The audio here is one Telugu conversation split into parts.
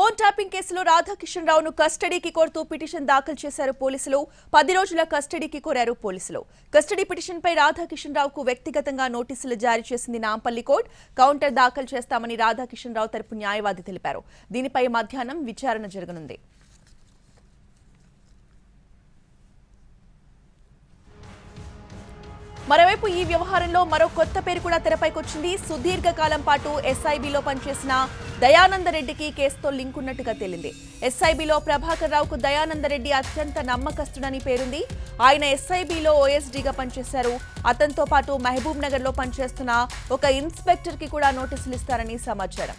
ఫోన్ ట్యాపింగ్ కేసులో రాధాకిషన్ రావును కస్టడీకి కోరుతూ పిటిషన్ దాఖలు చేశారు పోలీసులు. పది రోజుల కస్టడీకి కోరారు పోలీసులు. కస్టడీ పిటిషన్పై రాధాకిషన్ రావుకు వ్యక్తిగతంగా నోటీసులు జారీ చేసింది నాంపల్లి కోర్టు. కౌంటర్ దాఖలు చేస్తామని రాధాకిషన్ రావు తరపు న్యాయవాది తెలిపారు. దీనిపై మధ్యాహ్నం విచారణ జరగనుంది. మరోవైపు ఈ వ్యవహారంలో మరో కొత్త పేరు కూడా తెరపైకొచ్చింది. సుదీర్ఘకాలం పాటు ఎస్ఐబిలో పనిచేసిన దయానందరెడ్డికి కేసుతో లింక్ ఉన్నట్టుగా తేలింది ఎస్ఐబిలో ప్రభాకర్ రావుకు దయానందరెడ్డి అత్యంత నమ్మకస్తుడని పేరుంది. ఆయన ఎస్ఐబిలో ఓఎస్డీగా పనిచేశారు. అతనితో పాటు మహబూబ్ నగర్లో పనిచేస్తున్న ఒక ఇన్స్పెక్టర్కి కూడా నోటీసులు ఇస్తారని సమాచారం.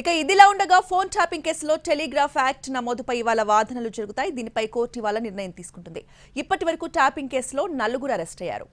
ఇక ఇదిలా ఉండగా ఫోన్ ట్యాపింగ్ కేసులో టెలిగ్రాఫ్ యాక్ట్ నమోదుపై ఇవాళ వాదనలు జరుగుతాయి. దీనిపై కోర్టు ఇవాళ నిర్ణయం తీసుకుంటుంది. ఇప్పటి వరకు ట్యాపింగ్ కేసులో నలుగురు అరెస్ట్ అయ్యారు.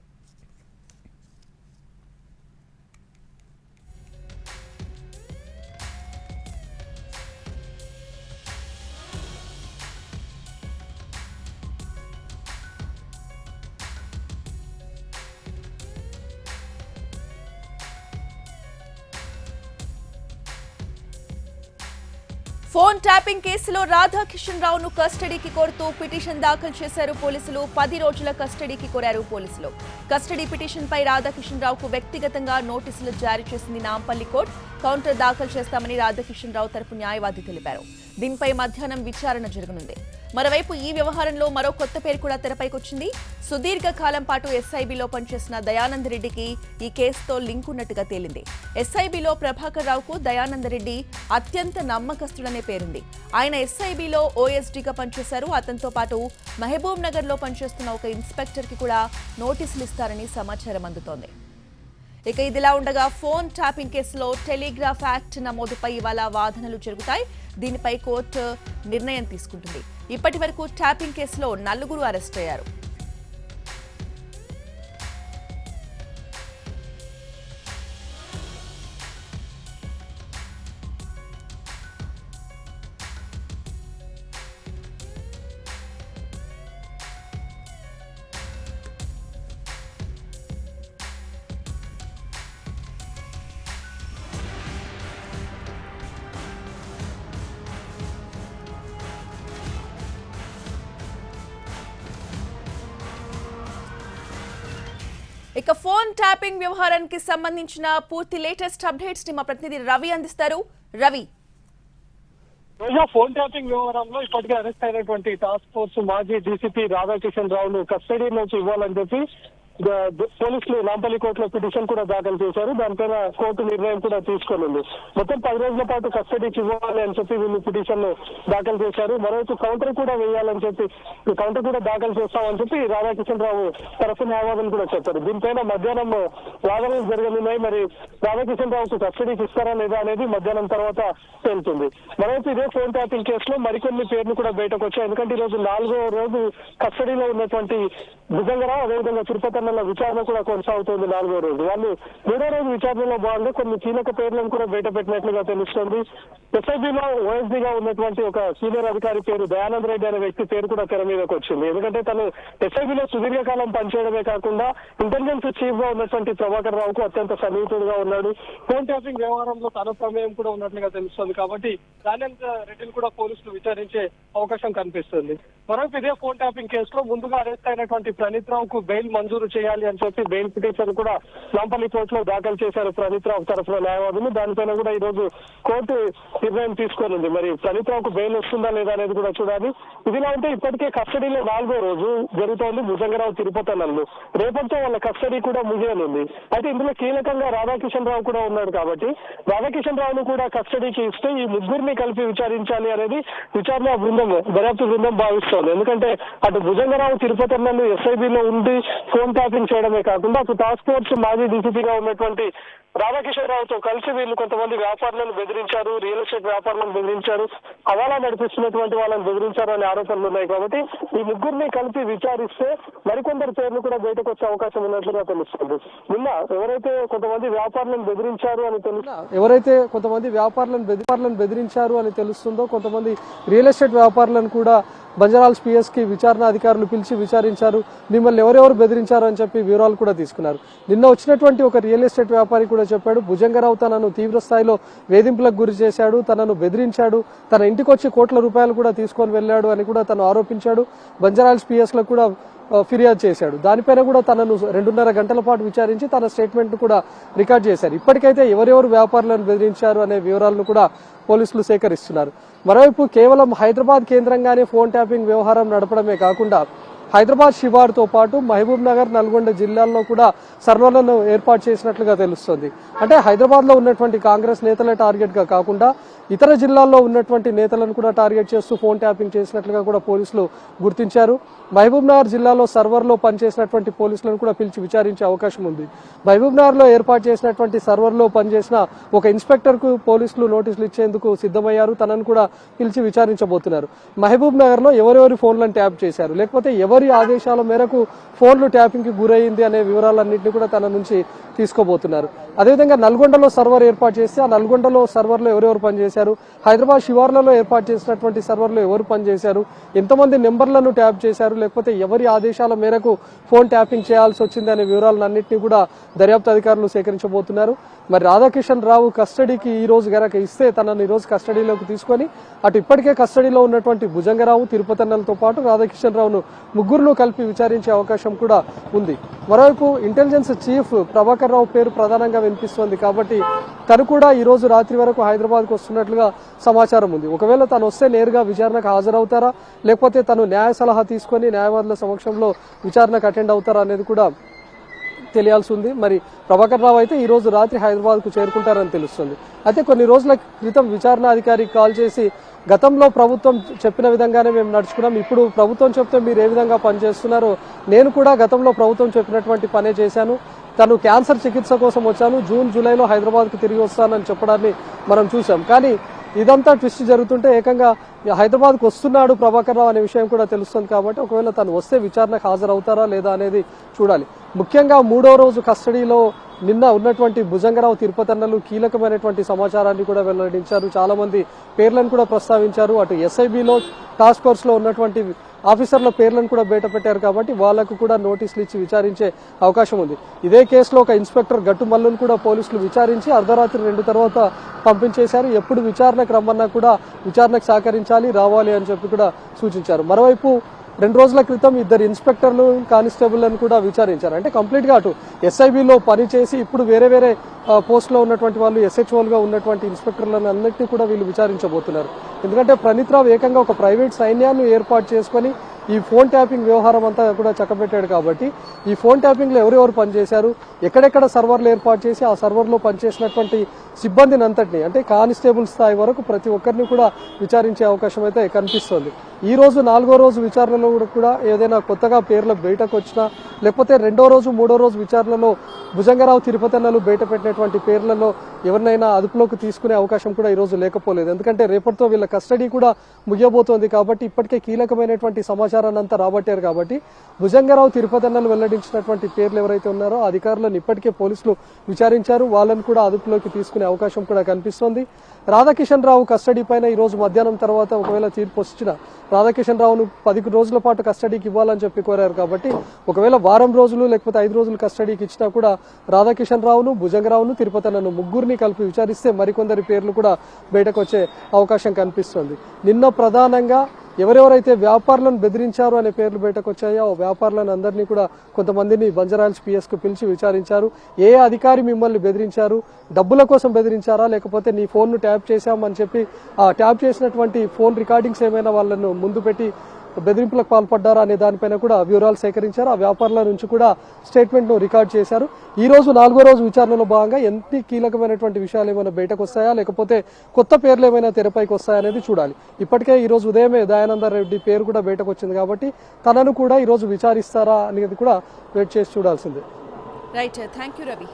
ఫోన్ ట్యాపింగ్ కేసులో రాధాకిషన్ రావును కస్టడీకి కోరుతూ పిటిషన్ దాఖలు చేశారు పోలీసులు. పది రోజుల కస్టడీకి కోరారు పోలీసులు. కస్టడీ పిటిషన్ పై రాధాకిషన్ రావుకు వ్యక్తిగతంగా నోటీసులు జారీ చేసింది నాంపల్లి కోర్టు. కౌంటర్ దాఖలు చేస్తామని రాధాకిషన్ రావు తరపు న్యాయవాది తెలిపారు. దీనిపై మధ్యాహ్నం విచారణ జరగనుంది. మరోవైపు ఈ వ్యవహారంలో మరో కొత్త పేరు కూడా తెరపైకొచ్చింది. సుదీర్ఘ కాలం పాటు ఎస్ఐబిలో పనిచేసిన దయానంద్ రెడ్డికి ఈ కేసుతో లింక్ ఉన్నట్టుగా తేలింది. ఎస్ఐబిలో ప్రభాకర్ రావుకు దయానంద్ రెడ్డి అత్యంత నమ్మకస్తుడనే పేరుంది. ఆయన ఎస్ఐబిలో ఓఎస్డీగా పనిచేశారు. అతనితో పాటు మహబూబ్ నగర్లో పనిచేస్తున్న ఒక ఇన్స్పెక్టర్కి కూడా నోటీసులు ఇస్తారని సమాచారం అందుతోంది. ఇక ఇదిలా ఉండగా ఫోన్ ట్యాపింగ్ కేసులో టెలిగ్రాఫ్ యాక్ట్ నమోదుపై ఇవాళ వాదనలు జరుగుతాయి. దీనిపై కోర్టు నిర్ణయం తీసుకుంటుంది. ఇప్పటి వరకు ట్యాపింగ్ కేసులో నలుగురు అరెస్ట్ అయ్యారు. ఇక ఫోన్ ట్యాపింగ్ వ్యవహారానికి సంబంధించిన పూర్తి లేటెస్ట్ అప్డేట్స్ని మా ప్రతినిధి రవి అందిస్తారు. రవి. రోజా ఫోన్ ట్యాపింగ్ వ్యవహారంలో ఇప్పటికే అరెస్ట్ అయినటువంటి టాస్క్ ఫోర్స్ మాజీ డీసీపీ రాధాకిషన్ రావును కస్టడీలోంచి ఇవ్వాలని చెప్పి పోలీసులు నాంపల్లి కోర్టులో పిటిషన్ కూడా దాఖలు చేశారు. దానిపైన కోర్టు నిర్ణయం కూడా తీసుకునింది. మొత్తం పది రోజుల పాటు కస్టడీకి ఇవ్వాలి అని చెప్పి వీళ్ళు పిటిషన్ దాఖలు చేశారు. మరోవైపు కౌంటర్ కూడా వేయాలని చెప్పి కౌంటర్ కూడా దాఖలు చేస్తామని చెప్పి రాధాకిషన్ రావు తరఫు న్యాయవాదులు కూడా చెప్పారు దీనిపైన మధ్యాహ్నం వాదనలు జరగనున్నాయి. మరి రాధాకిషన్రావుకు కస్టడీకి ఇస్తారా లేదా అనేది మధ్యాహ్నం తర్వాత తేలుతుంది. మరోవైపు ఇదే ఫోన్ ట్యాపింగ్ కేసులో మరికొన్ని పేర్లు కూడా బయటకు వచ్చాయి. ఎందుకంటే ఈ రోజు నాలుగో రోజు కస్టడీలో ఉన్నటువంటి భుజంగరావు అదేవిధంగా తిరుపతి అన్నల విచారణ కూడా కొనసాగుతుంది నాలుగో రోజు. వాళ్ళు మూడో రోజు విచారణలో భాగంగా కొన్ని కీలక పేర్లను కూడా బయట పెట్టినట్లుగా తెలుస్తుంది. ఎస్ఐబిలో ఓఎస్డీగా ఉన్నటువంటి ఒక సీనియర్ అధికారి పేరు దయానంద్ రెడ్డి అనే వ్యక్తి పేరు కూడా తెర మీదకి వచ్చింది. ఎందుకంటే తను ఎస్ఐబిలో సుదీర్ఘకాలం పనిచేయడమే కాకుండా ఇంటెలిజెన్స్ చీఫ్గా ఉన్నటువంటి ప్రభాకర్ రావుకు అత్యంత సన్నిహితుడుగా ఉన్నాడు. ఫోన్ ట్యాపింగ్ వ్యవహారంలో తన ప్రమేయం కూడా ఉన్నట్లుగా తెలుస్తుంది కాబట్టి దయానంద్ రెడ్డిని కూడా పోలీసులు విచారించే అవకాశం కనిపిస్తుంది. మరొక ఇదే ఫోన్ ట్యాపింగ్ కేసులో ముందుగా అరెస్ట్ అయినటువంటి ప్రణీత్ రావుకు బెయిల్ మంజూరు చేయాలి అని చెప్పి బెయిల్ పిటిషన్ కూడా లంపల్లి కోర్టులో దాఖలు చేశారు ప్రణీత్ రావు తరఫున న్యాయవాదులు. దానిపైన కూడా ఈ రోజు కోర్టు నిర్ణయం తీసుకోనుంది. మరి ప్రణీత్ రావుకు బెయిల్ వస్తుందా లేదా అనేది కూడా చూడాలి. ఇదిలా ఉంటే ఇప్పటికే కస్టడీలో నాలుగో రోజు జరుగుతోంది. భుజంగరావు తిరుపతి నల్లు రేపటితో వాళ్ళ కస్టడీ కూడా ముగియనుంది. అయితే ఇందులో కీలకంగా రాధాకిషన్ రావు కూడా ఉన్నాడు కాబట్టి రాధాకిషన్ రావును కూడా కస్టడీకి ఇస్తే ఈ ముగ్గురిని కలిపి విచారించాలి అనేది విచారణ బృందం దర్యాప్తు బృందం భావిస్తోంది. ఎందుకంటే అటు భుజంగరావు తిరుపతి నల్లు ఎస్ఐబిలో ఉండి ఫోన్ షాపింగ్ చేయడమే కాకుండా అటు టాస్క్ ఫోర్స్ మాజీ డీసీపీగా ఉన్నటువంటి రాధాకిషోర్ రావుతో కలిసి వీళ్ళు కొంతమంది వ్యాపారులను బెదిరించారు రియల్ ఎస్టేట్ వ్యాపారులను బెదిరించారు హవాలా నడిపిస్తున్నటువంటి వాళ్ళని బెదిరించారు అనే ఆరోపణలు ఉన్నాయి కాబట్టి ఈ ముగ్గురిని కలిపి విచారిస్తే మరికొందరు పేర్లు కూడా బయటకు వచ్చే అవకాశం ఉన్నట్లుగా తెలుస్తుంది. నిన్న ఎవరైతే కొంతమంది వ్యాపారులను బెదిరించారు అని తెలుసు ఎవరైతే కొంతమంది వ్యాపారులను బెదిపారులను బెదిరించారు అని తెలుస్తుందో కొంతమంది రియల్ ఎస్టేట్ వ్యాపారులను కూడా బంజారాల్స్ పిఎస్కి విచారణ అధికారులు పిలిచి విచారించారు. మిమ్మల్ని ఎవరెవరు బెదిరించారు అని చెప్పి వివరాలు కూడా తీసుకున్నారు. నిన్న వచ్చినటువంటి ఒక రియల్ ఎస్టేట్ వ్యాపారి కూడా చెప్పాడు భుజంగరావు తనను తీవ్ర స్థాయిలో వేధింపులకు గురి చేశాడు తనను బెదిరించాడు తన ఇంటికి వచ్చి కోట్ల రూపాయలు కూడా తీసుకొని వెళ్ళాడు అని కూడా తను ఆరోపించాడు. బంజారాల్స్ పిఎస్లో కూడా ఫిర్యాదు చేశాడు. దానిపైన కూడా తనను రెండున్నర గంటల పాటు విచారించి తన స్టేట్మెంట్ కూడా రికార్డ్ చేశారు. ఇప్పటికైతే ఎవరెవరు వ్యాపారులను బెదిరించారు అనే వివరాలను కూడా పోలీసులు సేకరిస్తున్నారు. మరోవైపు కేవలం హైదరాబాద్ కేంద్రంగానే ఫోన్ ట్యాపింగ్ వ్యవహారం నడపడమే కాకుండా హైదరాబాద్ శివారుతో పాటు మహబూబ్ నగర్ నల్గొండ జిల్లాల్లో కూడా సర్వర్లను ఏర్పాటు చేసినట్లుగా తెలుస్తుంది. అంటే హైదరాబాద్లో ఉన్నటువంటి కాంగ్రెస్ నేతలే టార్గెట్గా కాకుండా ఇతర జిల్లాల్లో ఉన్నటువంటి నేతలను కూడా టార్గెట్ చేస్తూ ఫోన్ ట్యాపింగ్ చేసినట్లుగా కూడా పోలీసులు గుర్తించారు. మహబూబ్ నగర్ జిల్లాలో సర్వర్లో పనిచేసినటువంటి పోలీసులను కూడా పిలిచి విచారించే అవకాశం ఉంది. మహబూబ్ నగర్లో ఏర్పాటు చేసినటువంటి సర్వర్లో పనిచేసిన ఒక ఇన్స్పెక్టర్కు పోలీసులు నోటీసులు ఇచ్చేందుకు సిద్ధమయ్యారు. తనను కూడా పిలిచి విచారించబోతున్నారు. మహబూబ్ నగర్లో ఎవరెవరి ఫోన్లను ట్యాప్ చేశారు? లేకపోతే ఎవరి ఆదేశాల మేరకు ఫోన్లు ట్యాపింగ్కి గురైంది అనే వివరాలన్నింటినీ కూడా తన నుంచి తీసుకోబోతున్నారు. అదేవిధంగా నల్గొండలో సర్వర్ ఏర్పాటు చేస్తే ఆ నల్గొండలో సర్వర్లో ఎవరెవరు పనిచేశారు? హైదరాబాద్ శివార్లలో ఏర్పాటు చేసినటువంటి సర్వర్లో ఎవరు పనిచేశారు? ఎంతమంది నెంబర్లను ట్యాప్ చేశారు? లేకపోతే ఎవరి ఆదేశాల మేరకు ఫోన్ ట్యాపింగ్ చేయాల్సి వచ్చింది అనే వివరాలన్నింటినీ కూడా దర్యాప్తు అధికారులు సేకరించబోతున్నారు. మరి రాధాకిషన్ రావు కస్టడీకి ఈ రోజు గనక ఇస్తే తనను ఈ రోజు కస్టడీలోకి తీసుకొని అటు ఇప్పటికే కస్టడీలో ఉన్నటువంటి భుజంగరావు తిరుపతన్నలతో పాటు రాధాకిషన్ రావును ముగ్గురును కలిపి విచారించే అవకాశం కూడా ఉంది. మరోవైపు ఇంటెలిజెన్స్ చీఫ్ ప్రభాకర్ రావు పేరు ప్రధానంగా వినిపిస్తోంది కాబట్టి తను కూడా ఈ రోజు రాత్రి వరకు హైదరాబాద్కు వస్తున్నట్లుగా సమాచారం ఉంది. ఒకవేళ తను వస్తే నేరుగా విచారణకు హాజరవుతారా? లేకపోతే తను న్యాయ సలహా తీసుకొని న్యాయవాదుల సమక్షంలో విచారణకు అటెండ్ అవుతారా అనేది కూడా తెలియాల్సి ఉంది మరి ప్రభాకర్ రావు అయితే ఈ రోజు రాత్రి హైదరాబాద్కు చేరుకుంటారని తెలుస్తుంది. అయితే కొన్ని రోజుల క్రితం విచారణ అధికారికి కాల్ చేసి గతంలో ప్రభుత్వం చెప్పిన విధంగానే మేము నడుచుకున్నాం. ఇప్పుడు ప్రభుత్వం చెప్తే మీరు ఏ విధంగా పనిచేస్తున్నారో నేను కూడా గతంలో ప్రభుత్వం చెప్పినటువంటి పనే చేశాను. తను క్యాన్సర్ చికిత్స కోసం వచ్చాను. జూన్ జూలైలో హైదరాబాద్కు తిరిగి వస్తానని చెప్పడాన్ని మనం చూసాం కానీ ఇదంతా ట్విస్ట్ జరుగుతుంటే ఏకంగా హైదరాబాద్కు వస్తున్నాడు ప్రభాకర్ రావు అనే విషయం కూడా తెలుస్తుంది కాబట్టి ఒకవేళ తను వస్తే విచారణకు హాజరవుతారా లేదా అనేది చూడాలి. ముఖ్యంగా మూడో రోజు కస్టడీలో నిన్న ఉన్నటువంటి భుజంగరావు తిరుపతన్నలు కీలకమైనటువంటి సమాచారాన్ని కూడా వెల్లడించారు. చాలా మంది పేర్లను కూడా ప్రస్తావించారు. అటు ఎస్ఐబిలో టాస్క్ ఫోర్స్లో ఉన్నటువంటి ఆఫీసర్ల పేర్లను కూడా బయట పెట్టారు కాబట్టి వాళ్ళకు కూడా నోటీసులు ఇచ్చి విచారించే అవకాశం ఉంది. ఇదే కేసులో ఒక ఇన్స్పెక్టర్ గట్టు మల్లును కూడా పోలీసులు విచారించి అర్ధరాత్రి రెండు తర్వాత పంపించేశారు. ఎప్పుడు విచారణకు రమ్మన్నా కూడా విచారణకు సహకరించాలి రావాలి అని చెప్పి కూడా సూచించారు. మరోవైపు రెండు రోజుల క్రితం ఇద్దరు ఇన్స్పెక్టర్లు కానిస్టేబుల్లను కూడా విచారించారు. అంటే కంప్లీట్గా అటు ఎస్ఐబిలో పనిచేసి ఇప్పుడు వేరే వేరే పోస్ట్లో ఉన్నటువంటి వాళ్ళు SHO ఉన్నటువంటి ఇన్స్పెక్టర్లను అన్నిటినీ కూడా వీళ్ళు విచారించబోతున్నారు. ఎందుకంటే ప్రణీత్ రావు ఏకంగా ఒక ప్రైవేట్ సైన్యాన్ని ఏర్పాటు చేసుకొని ఈ ఫోన్ ట్యాపింగ్ వ్యవహారం అంతా కూడా చక్కబెట్టాడు కాబట్టి ఈ ఫోన్ ట్యాపింగ్లో ఎవరెవరు పనిచేశారు ఎక్కడెక్కడ సర్వర్లు ఏర్పాటు చేసి ఆ సర్వర్లో పనిచేసినటువంటి సిబ్బందిని అంతటిని అంటే కానిస్టేబుల్ స్థాయి వరకు ప్రతి ఒక్కరిని కూడా విచారించే అవకాశం అయితే కనిపిస్తోంది. ఈ రోజు నాలుగో రోజు విచారణలో కూడా- ఏదైనా కొత్తగా పేర్లు బయటకు వచ్చినా లేకపోతే రెండో రోజు మూడో రోజు విచారణలో భుజంగరావు తిరుపతన్నలు బయట పెట్టినటువంటి పేర్లలో ఎవరినైనా అదుపులోకి తీసుకునే అవకాశం కూడా ఈరోజు లేకపోలేదు. ఎందుకంటే రేపటితో వీళ్ళ కస్టడీ కూడా ముగియబోతోంది కాబట్టి ఇప్పటికే కీలకమైనటువంటి సమాచారాన్ని అంతా రాబట్టారు కాబట్టి భుజంగరావు తిరుపతన్నలు వెల్లడించినటువంటి పేర్లు ఎవరైతే ఉన్నారో అధికారులను ఇప్పటికే పోలీసులు విచారించారు. వాళ్ళని కూడా అదుపులోకి తీసుకునే అవకాశం కూడా కనిపిస్తోంది. రాధాకిషన్ రావు కస్టడీ పైన ఈ రోజు మధ్యాహ్నం తర్వాత ఒకవేళ తీర్పు వచ్చిన రాధాకిషన్ రావును పది రోజుల పాటు కస్టడీకి ఇవ్వాలని చెప్పి కోరారు కాబట్టి ఒకవేళ వారం రోజులు లేకపోతే ఐదు రోజులు కస్టడీకి ఇచ్చినా కూడా రాధాకిషన్ రావును భుజంగరావును తిరుపతన్నను ముగ్గురిని కలిపి విచారిస్తే మరికొందరి పేర్లు కూడా బయటకు వచ్చే అవకాశం కనిపిస్తుంది. నిన్న ప్రధానంగా ఎవరెవరైతే వ్యాపారులను బెదిరించారు అనే పేర్లు బయటకు వచ్చాయో ఆ వ్యాపారులను అందరినీ కూడా కొంతమందిని బంజరాయిల్స్ పిఎస్కు పిలిచి విచారించారు. ఏ అధికారి మిమ్మల్ని బెదిరించారు? డబ్బుల కోసం బెదిరించారా? లేకపోతే నీ ఫోన్ను ట్యాప్ చేశామని చెప్పి ఆ ట్యాప్ చేసినటువంటి ఫోన్ రికార్డింగ్స్ ఏమైనా వాళ్ళను ముందు పెట్టి బెదిరింపులకు పాల్పడ్డారా అనే దానిపైన కూడా వివరాలు సేకరించారు. ఆ వ్యాపారుల నుంచి కూడా స్టేట్మెంట్ను రికార్డ్ చేశారు. ఈ రోజు నాలుగో రోజు విచారణలో భాగంగా ఎన్ని కీలకమైనటువంటి విషయాలు ఏమైనా బయటకు వస్తాయా లేకపోతే కొత్త పేర్లు ఏమైనా తెరపైకి వస్తాయా అనేది చూడాలి. ఇప్పటికే ఈ రోజు ఉదయమే దయానంద రెడ్డి పేరు కూడా బయటకు వచ్చింది కాబట్టి తనను కూడా ఈ రోజు విచారిస్తారా అనేది కూడా వెయిట్ చేసి చూడాల్సిందే. Right thank you Ravi